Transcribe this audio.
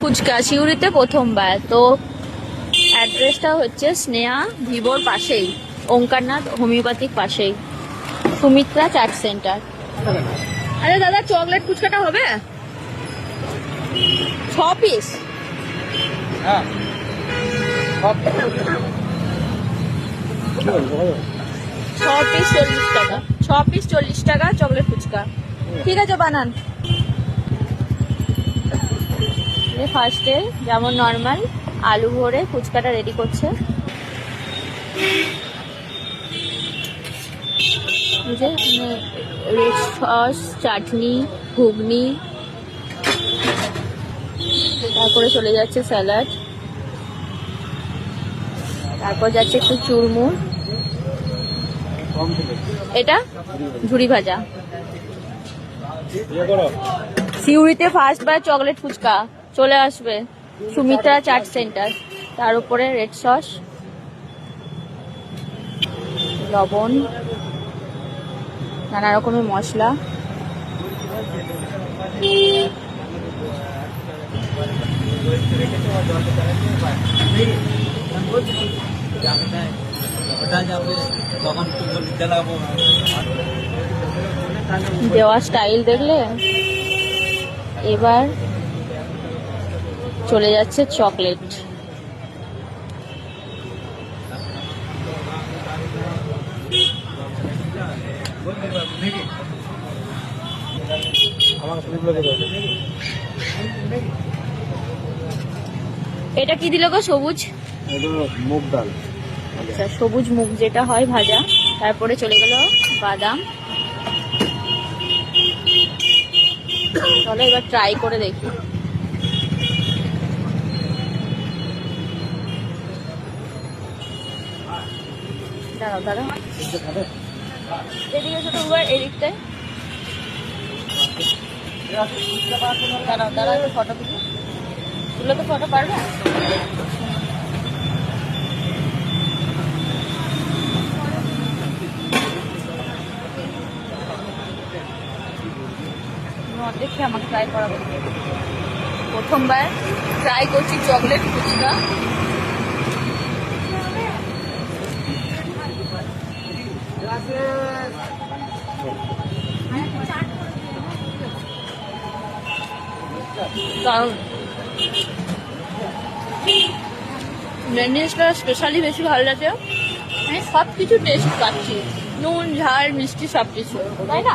ফুচকা সিউড়িতে প্রথমবার। তো অ্যাড্রেসটা হচ্ছে স্নেহা ভিভোর পাশেই ওঙ্কারনাথ হোমিওপ্যাথিক পাশেই। সুমিত্রা চাট সেন্টার। আরে দাদা চকলেট ফুচকাটা হবে? ছ পিস হ্যাঁ। ছ পিস চল্লিশ টাকা। ছ পিস চল্লিশ টাকা চকলেট ফুচকা। ঠিক আছে বানান। ফার্স্টে যেমন নর্মাল আলু ভরে ফুচকাটা রেডি করছে। যে রেড সস চাটনি, ঘুগনি। তারপরে চলে যাচ্ছে স্যালাড তারপর যাচ্ছে একটু চুরমুর। এটা? ঝুড়ি ভাজা। সিউড়িতে ফার্স্ট বার চকলেট ফুচকা। চলে আসবে সুমিত্রা চাট সেন্টার। তার উপরে রেড সস, লবণ, নানা রকমের মশলা। দেওয়া স্টাইল দেখলে? এবার চলে যাচ্ছে চকলেট। এটা কি দিল গো, সবুজ? মুগ ডাল আচ্ছা সবুজ মুগ যেটা হয় ভাজা, তারপরে চলে গেল বাদাম। চলো এবার ট্রাই করে দেখি। দাঁড়াও দাঁড়াও। এদিকে ছোট উবার এদিকটায়। দাঁড়াও দাঁড়াও একটু ফটো তুলি। তুলে তো ফটো পারবে? আমাকে ট্রাই করাবো। প্রথমবার ট্রাই করছি চকলেট ফুচকা। ম্যান্ডিসটা স্পেশালি বেশি ভালো লাগে আমি সব কিছু টেস্ট পাচ্ছি। নুন, ঝাল, মিষ্টি সব কিছু তাই না?